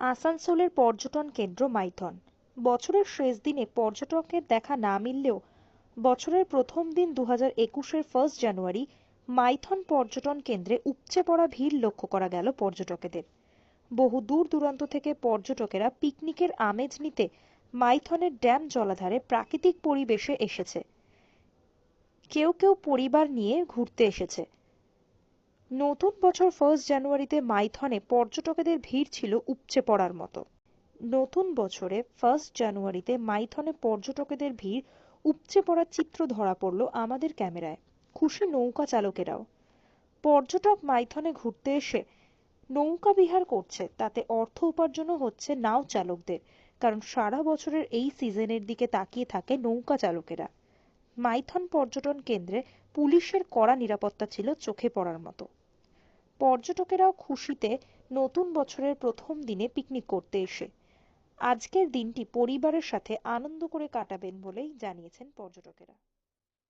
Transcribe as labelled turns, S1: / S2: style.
S1: আসানসোলের পর্যটন কেন্দ্র মাইথন। বছরের শেষ দিনে পর্যটকের দেখা না মিললেও বছরের প্রথম দিন দু হাজার একুশের ফার্স্ট জানুয়ারি মাইথন পর্যটন কেন্দ্রে উপচে পড়া ভিড় লক্ষ্য করা গেল পর্যটকেদের। বহু দূর দূরান্ত থেকে পর্যটকেরা পিকনিকের আমেজ নিতে মাইথনের ড্যাম জলাধারে প্রাকৃতিক পরিবেশে এসেছে। কেউ কেউ পরিবার নিয়ে ঘুরতে এসেছে। নতুন বছর ফার্স্ট জানুয়ারিতে মাইথনে পর্যটকদের ভিড় ছিল উপচে পড়ার মতো। নতুন বছরে ফার্স্ট জানুয়ারিতে মাইথনে পর্যটকদের ভিড় উপচে পড়ার চিত্র ধরা পড়ল আমাদের ক্যামেরায়। খুশি নৌকা চালকেরাও। পর্যটক মাইথনে ঘুরতে এসে নৌকা বিহার করছে, তাতে অর্থ উপার্জনও হচ্ছে নাও চালকদের, কারণ সারা বছরের এই সিজনের দিকে তাকিয়ে থাকে নৌকা চালকেরা। মাইথন পর্যটন কেন্দ্রে পুলিশের কড়া নিরাপত্তা ছিল চোখে পড়ার মতো। পর্যটকেরাও খুশিতে নতুন বছরের প্রথম দিনে পিকনিক করতে এসে, আজকের দিনটি পরিবারের সাথে আনন্দ করে কাটাবেন বলেই জানিয়েছেন পর্যটকেরা।